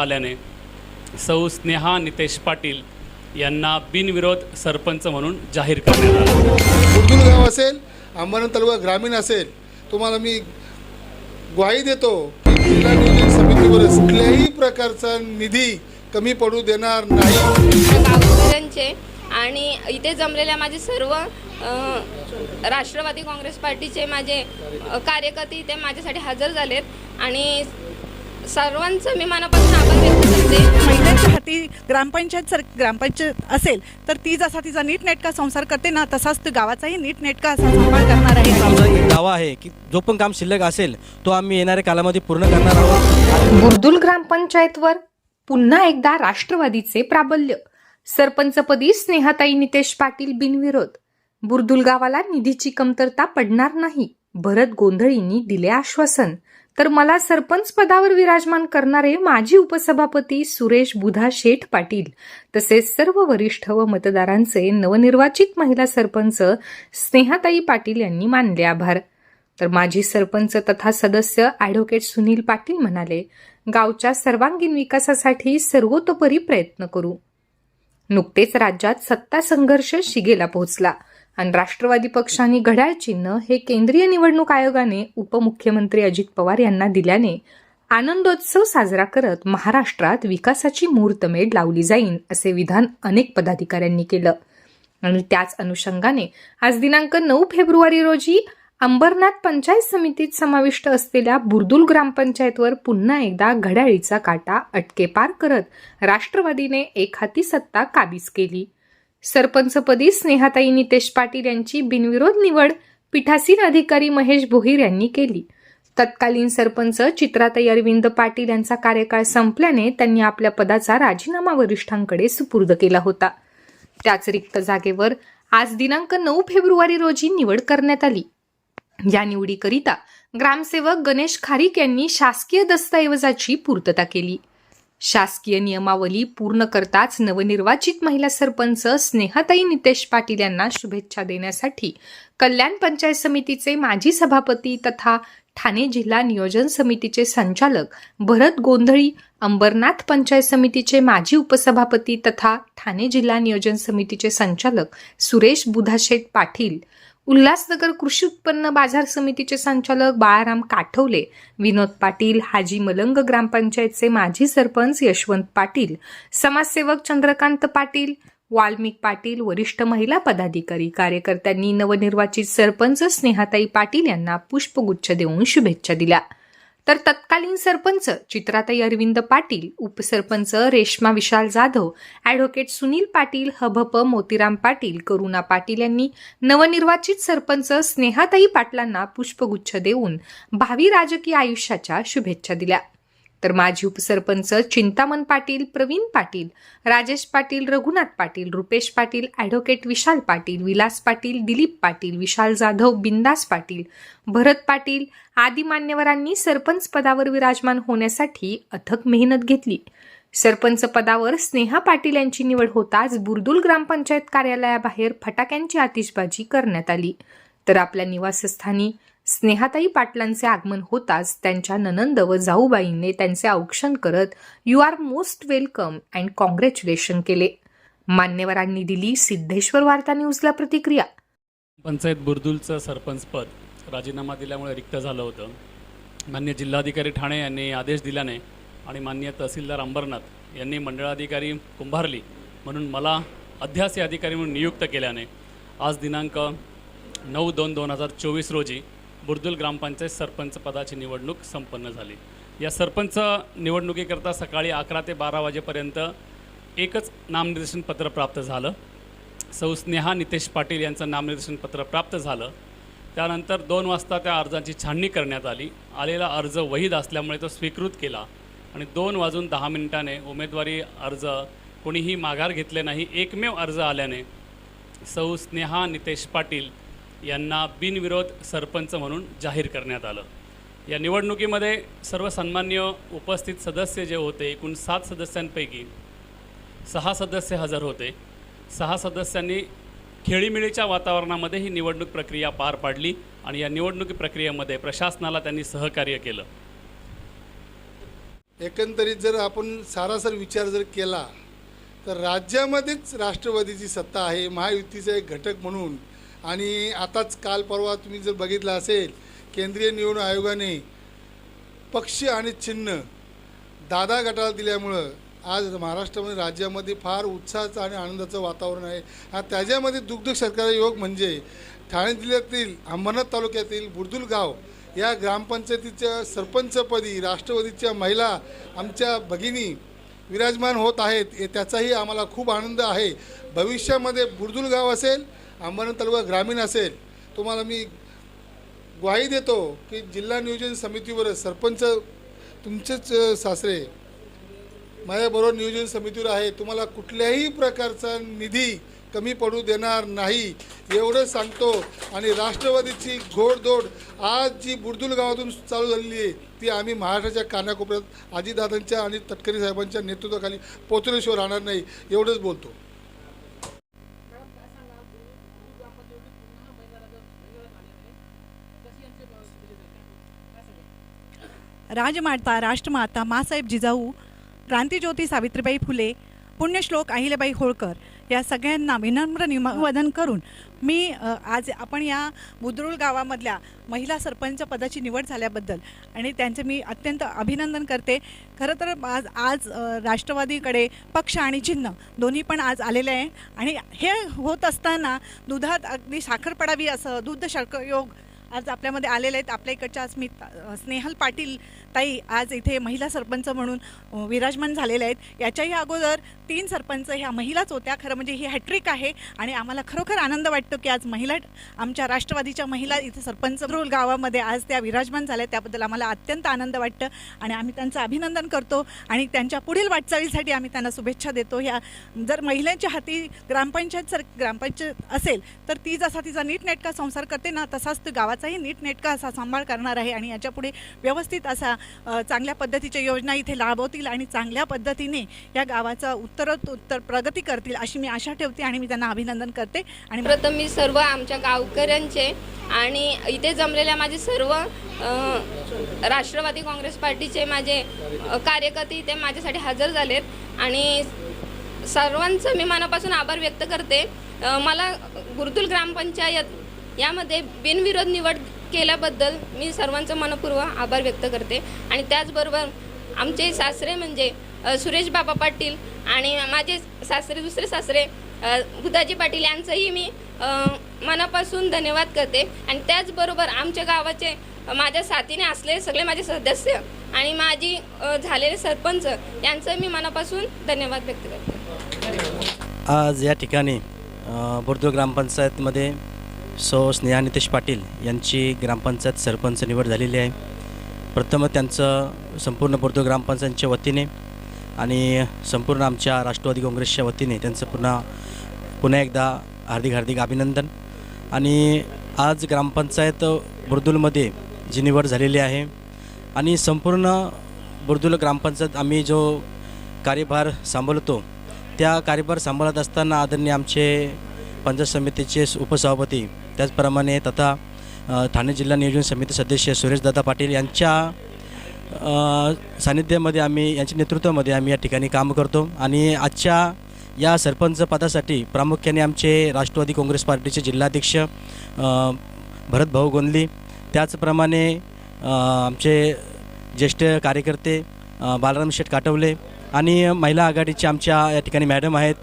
आल्याने सौ स्नेहा नितेश पाटील यांना बिनविरोध सरपंच म्हणून जाहीर करण्यात आलं. गाव असेल अंबरनाथ तालुका ग्रामीण असेल तुम्हाला मी ग्वाही देतो की जिल्हा नियोजन समितीवर कुठल्याही प्रकारचा निधी कमी पडू देणार नाही. आणि इथे जमलेल्या माझे सर्व राष्ट्रवादी काँग्रेस पार्टीचे माझे कार्यकर्ते इथे माझ्यासाठी हजर झालेत. आणि सर्वांचं मी मनापासून आभार व्यक्त करते. महिलांच्या हाती ग्रामपंचायत सर ग्रामपंचायत असेल तर ती जसा तिचा नीटनेटका संसार करते ना तसाच तो गावाचाही नीटनेटका असा सांभाळ करणार आहे. आमचा एक दावा आहे की जो पण काम शिल्लक असेल तो आम्ही येणाऱ्या कालामध्ये पूर्ण करणार आहोत. बुर्दुल ग्रामपंचायतवर पुन्हा एकदा राष्ट्रवादीचे प्राबल्य. सरपंचपदी स्नेहाताई नितेश पाटील बिनविरोध. बुर्दुल गावाला निधीची कमतरता पडणार नाही भरत गोंधळींनी दिले आश्वासन. तर मला सरपंच पदावर विराजमान करणारे माजी उपसभापती सुरेश बुधा शेठ पाटील तसेच सर्व वरिष्ठ व मतदारांचे नवनिर्वाचित महिला सरपंच स्नेहाताई पाटील यांनी मानले आभार. तर माजी सरपंच तथा सदस्य ॲडव्होकेट सुनील पाटील म्हणाले गावच्या सर्वांगीण विकासासाठी सर्वतोपरी प्रयत्न करू. नुकतेच राज्यात सत्ता संघर्ष शिगेला पोहोचला. आणि राष्ट्रवादी पक्षाने घड्याळ चिन्ह हे केंद्रीय निवडणूक आयोगाने उपमुख्यमंत्री अजित पवार यांना दिल्याने आनंदोत्सव साजरा करत महाराष्ट्रात विकासाची मुहूर्तमेढ लावली जाईल असे विधान अनेक पदाधिकाऱ्यांनी केलं. आणि त्याच अनुषंगाने आज दिनांक नऊ फेब्रुवारी रोजी अंबरनाथ पंचायत समितीत समाविष्ट असलेल्या बुर्दुल ग्रामपंचायतवर पुन्हा एकदा घड्याळीचा काटा अटके पार करत राष्ट्रवादीने एक हाती सत्ता काबीज केली. सरपंचपदी स्नेहाताई नितेश पाटील यांची बिनविरोध निवड पीठासीन अधिकारी महेश भोईर यांनी केली. तत्कालीन सरपंच चित्राताई अरविंद पाटील यांचा कार्यकाळ संपल्याने त्यांनी आपल्या पदाचा राजीनामा वरिष्ठांकडे सुपूर्द केला होता. त्याच रिक्त जागेवर आज दिनांक नऊ फेब्रुवारी रोजी निवड करण्यात आली. या निवडीकरिता ग्रामसेवक गणेश खारीक यांनी शासकीय दस्तऐवजाची पूर्तता केली. शासकीय नियमावली पूर्ण करताच नवनिर्वाचित महिला सरपंच स्नेहाताई नितेश पाटील यांना शुभेच्छा देण्यासाठी कल्याण पंचायत समितीचे माजी सभापती तथा ठाणे जिल्हा नियोजन समितीचे संचालक भरत गोंधळी अंबरनाथ पंचायत समितीचे माजी उपसभापती तथा ठाणे जिल्हा नियोजन समितीचे संचालक सुरेश बुधाशेठ पाटील उल्हासनगर कृषी उत्पन्न बाजार समितीचे संचालक बाळाराम काठवले विनोद पाटील हाजी मलंग ग्रामपंचायतचे माजी सरपंच यशवंत पाटील समाजसेवक चंद्रकांत पाटील वाल्मिक पाटील वरिष्ठ महिला पदाधिकारी कार्यकर्त्यांनी नवनिर्वाचित सरपंच स्नेहाताई पाटील यांना पुष्पगुच्छ देऊन शुभेच्छा दिल्या. तर तत्कालीन सरपंच चित्राताई अरविंद पाटील उपसरपंच रेश्मा विशाल जाधव ॲडव्होकेट सुनील पाटील हभप मोतीराम पाटील करुणा पाटील यांनी नवनिर्वाचित सरपंच स्नेहाताई पाटलांना पुष्पगुच्छ देऊन भावी राजकीय आयुष्याच्या शुभेच्छा दिल्या. तर माजी उपसरपंच चिंतामन पाटील प्रवीण पाटील राजेश पाटील रघुनाथ पाटील रुपेश पाटील ॲडव्होकेट विशाल पाटील विलास पाटील दिलीप पाटील विशाल जाधव बिंदास पाटील भरत पाटील आदी मान्यवरांनी सरपंच पदावर विराजमान होण्यासाठी अथक मेहनत घेतली. सरपंच पदावर स्नेहा पाटील यांची निवड होताच बुर्दुल ग्रामपंचायत कार्यालयाबाहेर फटाक्यांची आतिषबाजी करण्यात आली. तर आपल्या निवासस्थानी स्नेहाताई पाटलांचे आगमन होताच त्यांच्या ननंद व जाऊबाईंनी त्यांचे औक्षण करत you are most welcome and congratulation केले. मान्यवरांनी दिली सिद्धेश्वर वार्ता न्यूजला प्रतिक्रिया. पंचायत बुर्दुलचं सरपंचपद राजीनामा दिल्यामुळे रिक्त झालं होतं. मान्य जिल्हाधिकारी ठाणे यांनी आदेश दिल्याने आणि मान्य तहसीलदार अंबरनाथ यांनी मंडळाधिकारी कुंभारली म्हणून मला अध्यासी अधिकारी म्हणून नियुक्त केल्याने आज दिनांक नऊ दोन दोन हजार चोवीस रोजी बुर्दुल ग्रामपंचायत सरपंच पदाची निवडणूक संपन्न झाली. या सरपंच निवडणुकीकरता सकाळी अकरा ते बारा वाजेपर्यंत एकच नामनिर्देशन पत्र प्राप्त झालं. सौ स्नेहा नितेश पाटील यांचं नामनिर्देशन पत्र प्राप्त झालं. त्यानंतर दोन वाजता त्या अर्जांची छाननी करण्यात आली. आलेला अर्ज वहीद असल्यामुळे तो स्वीकृत केला आणि दोन वाजून दहा मिनिटाने उमेदवारी अर्ज कोणीही माघार घेतले नाही. एकमेव अर्ज आल्याने सौ स्नेहा नितेश पाटील यांना बिनविरोध सरपंच म्हणून जाहीर करण्यात आलं. या निवडणुकीमध्ये सर्व सन्मान्य उपस्थित सदस्य जे होते एकूण सात सदस्यांपैकी सहा सदस्य हजर होते. सहा सदस्यांनी खेळीमेळीच्या वातावरणामध्ये ही निवडणूक प्रक्रिया पार पाडली आणि या निवडणूक प्रक्रियेमध्ये प्रशासनाला त्यांनी सहकार्य केलं. एकंदरीत जर आपण सारासर विचार जर केला तर राज्यामध्येच राष्ट्रवादीची सत्ता आहे महायुतीचा एक घटक म्हणून आणि आताच काल परवा तुम्ही जर बघितलं असेल केंद्रीय निवडणूक आयोगाने पक्ष आणि चिन्ह दादा गटाला दिल्यामुळं आज महाराष्ट्रामध्ये राज्यामध्ये फार उत्साहाचं आणि आनंदाचं वातावरण आहे. हा त्याच्यामध्ये दुग्ध शर्करा योग म्हणजे ठाणे जिल्ह्यातील अंबरनाथ तालुक्यातील बुर्दुल गाव या ग्रामपंचायतीच्या सरपंचपदी राष्ट्रवादीच्या महिला आमच्या भगिनी विराजमान होत आहेत त्याचाही आम्हाला खूप आनंद आहे. भविष्यामध्ये बुर्दुल गाव असेल अंबरनाथ तालुका ग्रामीण असेल तुम्हाला मी ग्वाही देतो की जिल्हा नियोजन समितीवर सरपंच तुमचेच सासरे माझ्याबरोबर नियोजन समितीवर आहे तुम्हाला कुठल्याही प्रकारचा निधी कमी पडू देणार नाही. एवढं सांगतो आणि राष्ट्रवादीची घोडदोड आज जी बुडदुल गावातून चालू झालेली आहे ती आम्ही महाराष्ट्राच्या कानाकोपऱ्यात आजीदादांच्या आणि तटकरी साहेबांच्या नेतृत्वाखाली पोचल्याशिवाय राहणार नाही एवढंच बोलतो. राजमाता राष्ट्रमाता मासाहेब जिजाऊ क्रांतीज्योती सावित्रीबाई फुले पुण्यश्लोक अहिल्याबाई होळकर या सगळ्यांना विनम्र निवेदन करून मी आज आपण या बुद्रुळ गावामधल्या महिला सरपंच पदाची निवड झाल्याबद्दल आणि त्यांचे मी अत्यंत अभिनंदन करते खरं तर आज आज राष्ट्रवादीकडे पक्ष आणि चिन्ह दोन्ही पण आज आलेले आहे आणि हे होत असताना दुधात अगदी साखर पडावी असं दूध शर्कयोग योग आज आपल्यामध्ये आलेले आहेत. आपल्या इकडच्या अस्मित स्नेहल पाटील ताई आज इथे महिला सरपंच म्हणून विराजमान झालेल्या आहेत. याच्याही अगोदर तीन सरपंच ह्या महिलाच होत्या. खरं म्हणजे ही हॅट्रिक आहे आणि आम्हाला खरोखर आनंद वाटतो की आज महिला आमच्या राष्ट्रवादीच्या महिला इथे सरपंच रोल गावामध्ये आज त्या विराजमान झाल्या. त्याबद्दल आम्हाला अत्यंत आनंद वाटतं आणि आम्ही त्यांचं अभिनंदन करतो आणि त्यांच्या पुढील वाटचालीसाठी आम्ही त्यांना शुभेच्छा देतो. ह्या जर महिलांच्या हाती ग्रामपंचायत सर ग्रामपंचायत असेल तर ती जसा तिचा नीटनेटका संसार करते ना तसाच तो याचाही नीटनेटका असा सांभाळ करणार आहे आणि याच्यापुढे व्यवस्थित असा चांगल्या पद्धतीच्या योजना इथे लाभवतील आणि चांगल्या पद्धतीने या गावाचा उत्तरोत्तर प्रगती करतील अशी मी आशा ठेवते आणि मी त्यांना अभिनंदन करते आणि प्रथम मी सर्व आमच्या गावकऱ्यांचे आणि इथे जमलेल्या माझे सर्व राष्ट्रवादी काँग्रेस पार्टीचे माझे कार्यकर्ते इथे माझ्यासाठी हजर झालेत आणि सर्वांचं मी मनापासून आभार व्यक्त करते. मला गुरुतुल ग्रामपंचायत यामध्ये बिनविरोध निवड केल्याबद्दल मी सर्वांचं मनपूर्वक आभार व्यक्त करते. आणि त्याचबरोबर आमचे सासरे म्हणजे सुरेश बाबा पाटील आणि माझे सासरे दुसरे सासरे अ, बुधाजी पाटील यांचंही मी मनापासून धन्यवाद करते. आणि त्याचबरोबर आमच्या गावाचे माझ्या साथीने असलेले सगळे माझे सदस्य आणि माझी झालेले सरपंच यांचं मी मनापासून धन्यवाद व्यक्त करते. आज या ठिकाणी बुर्दू ग्रामपंचायतमध्ये सो स्नेहा नितेश पाटील यांची ग्रामपंचायत सरपंच निवड झालेली आहे. प्रथम त्यांचं संपूर्ण बुर्दूळ ग्रामपंचायतच्या वतीने आणि संपूर्ण आमच्या राष्ट्रवादी काँग्रेसच्या वतीने त्यांचं पुन्हा पुन्हा एकदा हार्दिक हार्दिक अभिनंदन. आणि आज ग्रामपंचायत बुर्दुलमध्ये जी निवड झालेली आहे आणि संपूर्ण बुर्दुल ग्रामपंचायत आम्ही जो कार्यभार सांभाळतो त्या कार्यभार सांभाळत असताना आदरणीय आमचे पंचायत समितीचे उपसभापती. त्याचप्रमाणे तथा ठाणे जिल्हा नियोजन समिती सदस्य सुरेशदादा पाटील यांच्या सानिध्यामध्ये आम्ही यांच्या नेतृत्वामध्ये आम्ही या ठिकाणी काम करतो. आणि आजच्या या सरपंच पदासाठी प्रामुख्याने आमचे राष्ट्रवादी काँग्रेस पार्टीचे जिल्हाध्यक्ष भरतभाऊ गोंदली. त्याचप्रमाणे आमचे ज्येष्ठ कार्यकर्ते बालराम शेठ काटवले. आणि महिला आघाडीचे आमच्या या ठिकाणी मॅडम आहेत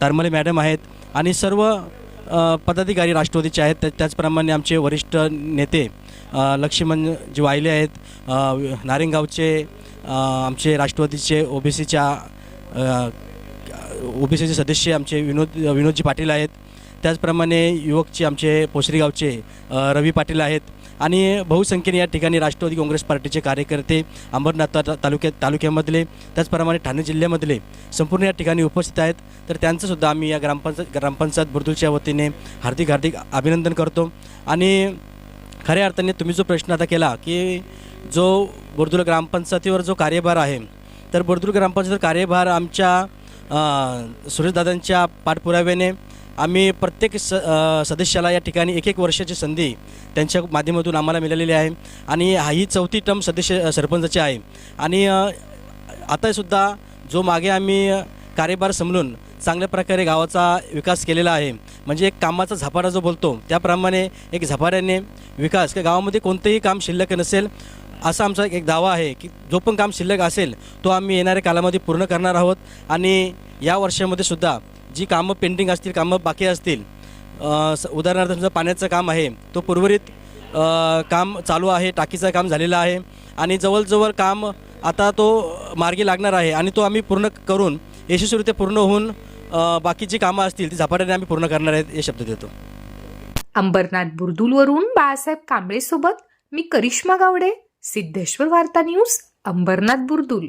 धर्मले मॅडम आहेत आणि सर्व पदाधिकारी राष्ट्रवादीचे आहेत. त्या- त्याचप्रमाणे आमचे वरिष्ठ नेते लक्ष्मण लक्ष्मणजी वायले आहेत अ, नारेंगावचे आमचे राष्ट्रवादीचे ओबीसीच्या ओबीसीचे सदस्य आमचे विनोद विनोदजी पाटील आहेत. त्याचप्रमाणे युवकचे आमचे पोसरीगावचे रवी पाटील आहेत आणि बहुसंख्येने या ठिकाणी राष्ट्रवादी काँग्रेस पार्टीचे कार्यकर्ते अंबरनाथ तालुक्यात तालुक्यामधले त्याचप्रमाणे ठाणे जिल्ह्यामधले संपूर्ण या ठिकाणी उपस्थित आहेत. तर त्यांचंसुद्धा आम्ही या ग्रामपंचायत ग्रामपंचायत बुर्दुलच्या वतीने हार्दिक हार्दिक अभिनंदन करतो. आणि खऱ्या अर्थाने तुम्ही जो प्रश्न आता केला की जो बुर्दुल ग्रामपंचायतीवर जो कार्यभार आहे तर बुर्दुल ग्रामपंचायत कार्यभार आमच्या सुरेशदादांच्या पाठपुराव्याने आम्ही प्रत्येक स सदस्याला या ठिकाणी एक एक वर्षाची संधी त्यांच्या माध्यमातून आम्हाला मिळालेली आहे. आणि हा ही चौथी टर्म सदस्य सरपंचाची आहे. आणि आतासुद्धा जो मागे आम्ही कार्यभार समलून चांगल्या प्रकारे गावाचा विकास केलेला आहे म्हणजे एक कामाचा झपाटा जो बोलतो त्याप्रमाणे एक झपाट्याने विकास. की गावामध्ये कोणतंही काम शिल्लक नसेल असा आमचा एक दावा आहे की जो पण काम शिल्लक असेल तो आम्ही येणाऱ्या कालामध्ये पूर्ण करणार आहोत. आणि या वर्षामध्ये सुद्धा जी कामं पेंडिंग असतील कामं बाकी असतील स- उदाहरणार्थ समजा पाण्याचं काम आहे तो उर्वरित काम चालू आहे टाकीचं काम झालेलं आहे आणि जवळजवळ काम आता तो मार्गी लागणार आहे आणि तो आम्ही पूर्ण करून यशस्वीरित्या पूर्ण होऊन बाकीची कामं असतील ती झपाट्याने आम्ही पूर्ण करणार आहेत हे शब्द देतो. अंबरनाथ बुर्दुलवरून बाळासाहेब कांबळेसोबत मी करिश्मा गावडे सिद्धेश्वर वार्ता न्यूज अंबरनाथ बुर्दुल.